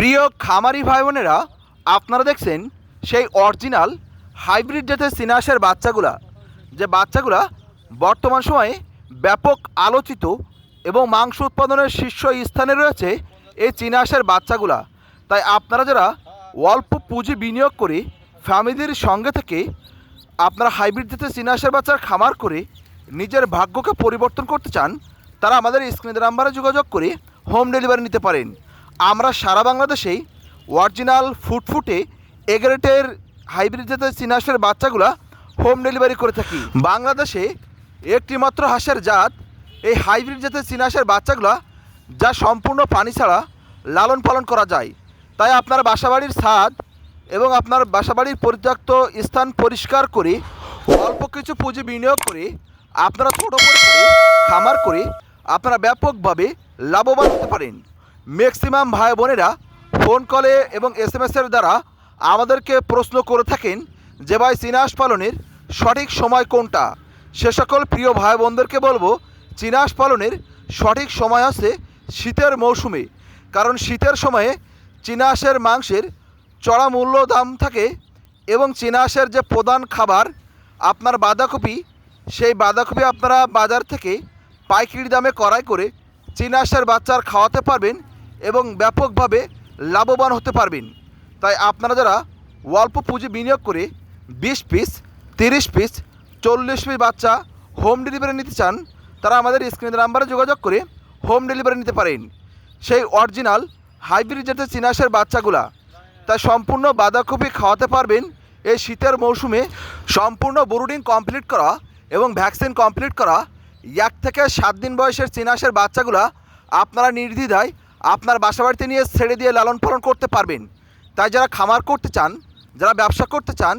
প্রিয় খামারি ভাই বোনেরা আপনারা দেখছেন সেই অরিজিনাল হাইব্রিড জাতের সিনাসের বাচ্চাগুলা, যে বাচ্চাগুলা বর্তমান সময়ে ব্যাপক আলোচিত এবং মাংস উৎপাদনের শীর্ষ স্থানে রয়েছে এই চিনাসের বাচ্চাগুলা। তাই আপনারা যারা অল্প পুঁজি বিনিয়োগ করে ফ্যামিলির সঙ্গে থেকে আপনারা হাইব্রিড জাতের চিনাসের বাচ্চার খামার করে নিজের ভাগ্যকে পরিবর্তন করতে চান, তারা আমাদের স্ক্রিনের নাম্বারে যোগাযোগ করে হোম ডেলিভারি নিতে পারেন। আমরা সারা বাংলাদেশেই অরিজিনাল ফুটফুটে এগারেটের হাইব্রিড জাতের চিনাসের বাচ্চাগুলা হোম ডেলিভারি করে থাকি। বাংলাদেশে একটি মাত্র হাঁসের জাত এই হাইব্রিড জাতের চিনাসের বাচ্চাগুলা যা সম্পূর্ণ পানি ছাড়া লালন পালন করা যায়। তাই আপনার বাসাবাড়ির ছাদ এবং আপনার বাসাবাড়ির পরিত্যক্ত স্থান পরিষ্কার করে, অল্প কিছু পুঁজি বিনিয়োগ করে, আপনারা ছোটো খামার করে আপনারা ব্যাপকভাবে লাভবান হতে পারেন। ম্যাক্সিমাম ভাই বোনেরা ফোন কলে এবং এস এম এসের দ্বারা আমাদেরকে প্রশ্ন করে থাকেন যে ভাই চিনাস পালনের সঠিক সময় কোনটা? সে সকল প্রিয় ভাই বোনদেরকে বলব, চিনাস পালনের সঠিক সময় আছে শীতের মৌসুমে। কারণ শীতের সময়ে চিনাসের মাংসের চড়া মূল্য দাম থাকে এবং চিনাসের যে প্রধান খাবার আপনার বাঁধাকপি, সেই বাঁধাকপি আপনারা বাজার থেকে পাইকারি দামে কড়াই করে চিনাসের বাচ্চার খাওয়াতে পারবেন। এবং ব্যাপকভাবে লাভবান হতে পারবেন। তাই আপনারা যারা অল্প পুঁজি বিনিয়োগ করে বিশ পিস, তিরিশ পিস, চল্লিশ পিস বাচ্চা হোম ডেলিভারি নিতে চান, তারা আমাদের স্ক্রিনের নাম্বারে যোগাযোগ করে হোম ডেলিভারি নিতে পারেন। সেই অরিজিনাল হাইব্রিড জাতের চিনাসের বাচ্চাগুলা। তাই সম্পূর্ণ বাঁধাকপি খাওয়াতে পারবেন এই শীতের মৌসুমে। সম্পূর্ণ ব্রুডিং কমপ্লিট করা এবং ভ্যাকসিন কমপ্লিট করা। এক থেকে সাত দিন বয়সের চিনাসের বাচ্চাগুলা আপনারা নির্দ্বিধায় আপনার বাসাবাড়িতে নিয়ে ছেড়ে দিয়ে লালন পালন করতে পারবেন। তাই যারা খামার করতে চান, যারা ব্যবসা করতে চান